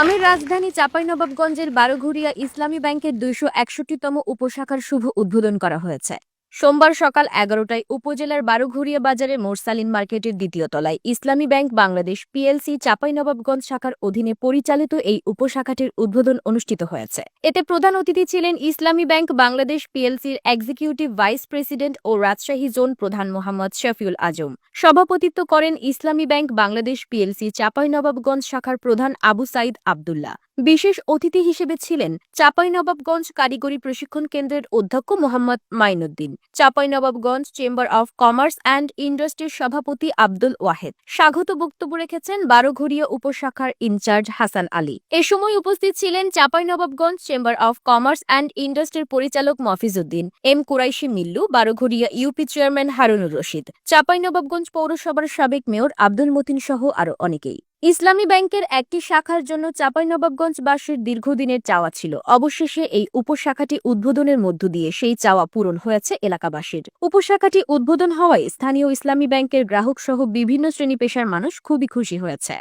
আমির রাজধানী চাঁপাইনবাবগঞ্জের বারোঘুরিয়া ইসলামী ব্যাংকের দুইশো একষট্টিতম উপশাখার শুভ উদ্বোধন করা হয়েছে। সোমবার সকাল এগারোটায় উপজেলার বারোঘুরিয়া বাজারে মোরসালিন মার্কেটের দ্বিতীয় তলায় ইসলামী ব্যাংক বাংলাদেশ পিএলসি চাঁপাইনবাবগঞ্জ শাখার অধীনে পরিচালিত এই উপশাখাটির উদ্বোধন অনুষ্ঠিত হয়েছে। এতে প্রধান অতিথি ছিলেন ইসলামী ব্যাংক বাংলাদেশ পিএলসির এক্সিকিউটিভ ভাইস প্রেসিডেন্ট ও রাজশাহী জোন প্রধান মোহাম্মদ শফিউল আজম। সভাপতিত্ব করেন ইসলামী ব্যাংক বাংলাদেশ পিএলসি চাঁপাইনবাবগঞ্জ শাখার প্রধান আবু সাইদ আবদুল্লাহ। বিশেষ অতিথি হিসেবে ছিলেন চাঁপাইনবাবগঞ্জ কারিগরি প্রশিক্ষণ কেন্দ্রের অধ্যক্ষ Mohammad Mainuddin, Chapainawabganj chamber of commerce and ইন্ডাস্ট্রির সভাপতি আব্দুল ওয়াহেদ। স্বাগত বক্তব্য রেখেছেন বারোঘরিয়া উপশাখার ইনচার্জ হাসান আলী। এ সময় উপস্থিত ছিলেন Chapainawabganj chamber of commerce and ইন্ডাস্ট্রির পরিচালক Mafizuddin, M Quraishi Millu Baroghoria UP chairman Harunur Rashid, Chapainawabganj পৌরসভার সাবেক মেয়র আব্দুল মতিন সহ আরও অনেকেই। ইসলামী ব্যাংকের একটি শাখার জন্য চাঁপাইনবাবগঞ্জবাসীর দীর্ঘদিনের চাওয়া ছিল। অবশেষে এই উপশাখাটি উদ্বোধনের মধ্য দিয়ে সেই চাওয়া পূরণ হয়েছে এলাকাবাসীর। উপশাখাটি উদ্বোধন হওয়ায় স্থানীয় ইসলামী ব্যাংকের গ্রাহকসহ বিভিন্ন শ্রেণি পেশার মানুষ খুবই খুশি হয়েছে।